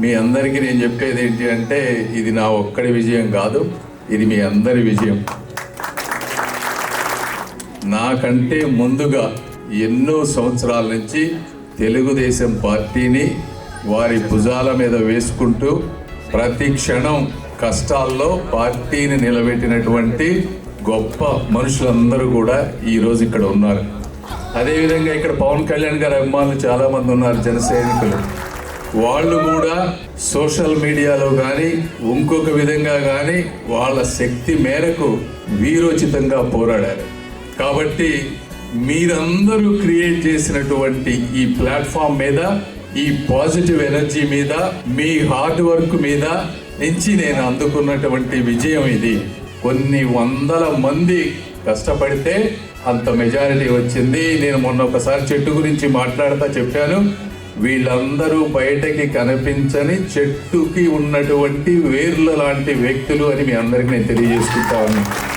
మీ అందరికీ నేను చెప్పేది ఏంటి అంటే ఇది నా ఒక్కడి విజయం కాదు ఇది మీ అందరి విజయం. నాకంటే ముందుగా ఎన్నో సంవత్సరాల నుంచి తెలుగుదేశం పార్టీని వారి భుజాల మీద వేసుకుంటూ ప్రతి క్షణం కష్టాల్లో పార్టీని నిలబెట్టినటువంటి గొప్ప మనుషులందరూ కూడా ఈరోజు ఇక్కడ ఉన్నారు. అదేవిధంగా ఇక్కడ పవన్ కళ్యాణ్ గారి అభిమానులు చాలామంది ఉన్నారు జనసైనికులు వాళ్ళు కూడా సోషల్ మీడియాలో కానీ ఇంకొక విధంగా కానీ వాళ్ళ శక్తి మేరకు వీరోచితంగా పోరాడారు. కాబట్టి మీరందరూ క్రియేట్ చేసినటువంటి ఈ ప్లాట్ఫామ్ మీద ఈ పాజిటివ్ ఎనర్జీ మీద మీ హార్డ్ వర్క్ మీద నుంచి నేను అందుకున్నటువంటి విజయం ఇది. కొన్ని వందల మంది కష్టపడితే అంత మెజారిటీ వచ్చింది. నేను మొన్న ఒకసారి చెట్టు గురించి మాట్లాడతా చెప్పాను. వీళ్ళందరూ బయటకి కనిపించని చెట్టుకి ఉన్నటువంటి వేర్ల లాంటి వ్యక్తులు అని మీ అందరికి నేను తెలియజేసుకుంటా ఉన్నాను